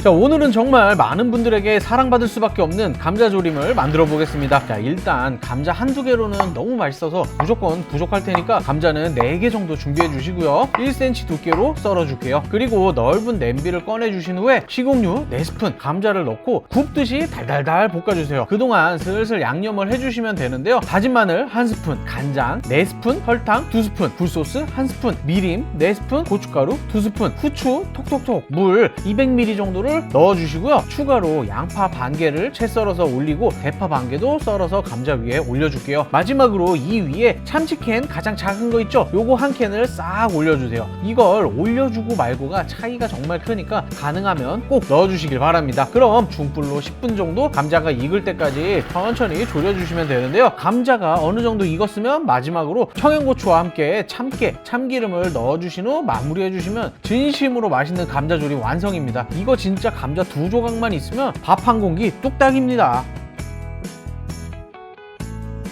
자 오늘은 정말 많은 분들에게 사랑받을 수밖에 없는 감자조림을 만들어 보겠습니다. 자 일단 감자 한두 개로는 너무 맛있어서 무조건 부족할 테니까 감자는 4개 정도 준비해 주시고요. 1cm 두께로 썰어 줄게요. 그리고 넓은 냄비를 꺼내 주신 후에 식용유 4스푼 감자를 넣고 굽듯이 달달달 볶아주세요. 그동안 슬슬 양념을 해주시면 되는데요. 다진 마늘 1스푼 간장 4스푼 설탕 2스푼 굴소스 1스푼 미림 4스푼 고춧가루 2스푼 후추 톡톡톡 물 200ml 정도를 넣어주시고요. 추가로 양파 반 개를 채 썰어서 올리고 대파 반 개도 썰어서 감자 위에 올려줄게요. 마지막으로 이 위에 참치캔 가장 작은 거 있죠? 요거 한 캔을 싹 올려주세요. 이걸 올려주고 말고가 차이가 정말 크니까 가능하면 꼭 넣어주시길 바랍니다. 그럼 중불로 10분 정도 감자가 익을 때까지 천천히 졸여주시면 되는데요. 감자가 어느 정도 익었으면 마지막으로 청양고추와 함께 참깨 참기름을 넣어주신 후 마무리해주시면 진심으로 맛있는 감자조림 완성입니다. 이거 진짜 감자 두 조각만 있으면 밥 한 공기 뚝딱입니다